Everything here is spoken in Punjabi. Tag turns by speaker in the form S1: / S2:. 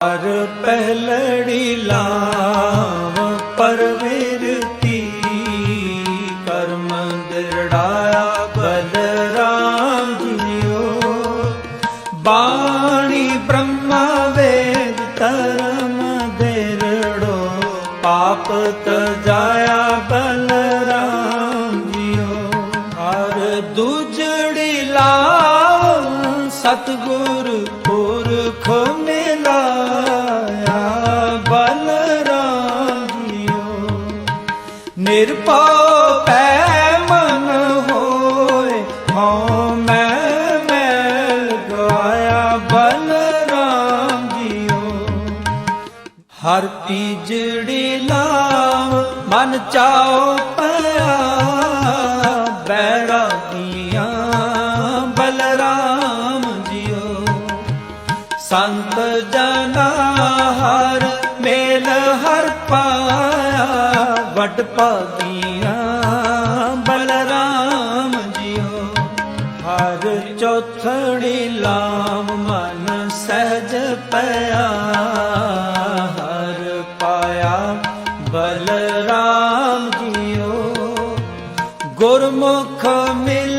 S1: ਹਰ ਪਹਿਲੜੀ ਲਾਵ ਪਰਵਿਰਤੀ ਕਰਮ ਦਿਰੜਾਇਆ ਬਲਰਾਮ ਜੀਓ ਬਾਣੀ ਬ੍ਰਹਮਾ ਵੇਦ ਧਰਮ ਦਿਰੜੋ, ਪਾਪ ਤਜਾਇਆ ਬਲਰਾਮ ਜੀਓ ਹਰ ਦੂਜੜੀ ਲਾਵ ਸਤਗੁਰ ਪੁਰਖ ਨਿਰਭਉ ਪੈ ਮਨ ਹੋਏ, ਹਉ ਮੈਂ ਮੈਲ ਗਾਇਆ ਬਲਰਾਮ ਜੀਓ ਹਰ ਤੀਜੜੀ ਲਾਵ ਮਨ ਚਾਉ ਪਿਆ ਬੈਰਾਗੀਆਂ ਬਲਰਾਮ ਜੀਓ ਸੰਤ ਜਨਾ ਹਰ ਮੇਰੇ ਵਡ ਭਾਗੀਆਂ ਬਲਰਾਮ ਜੀਓ। ਹਰ ਚੌਥੜੀ ਲਾਮ ਮਨ ਸਹਿਜ ਪਿਆ। ਹਰ ਪਾਇਆ ਬਲਰਾਮ ਜੀਓ। ਗੁਰਮੁਖ ਮਿਲ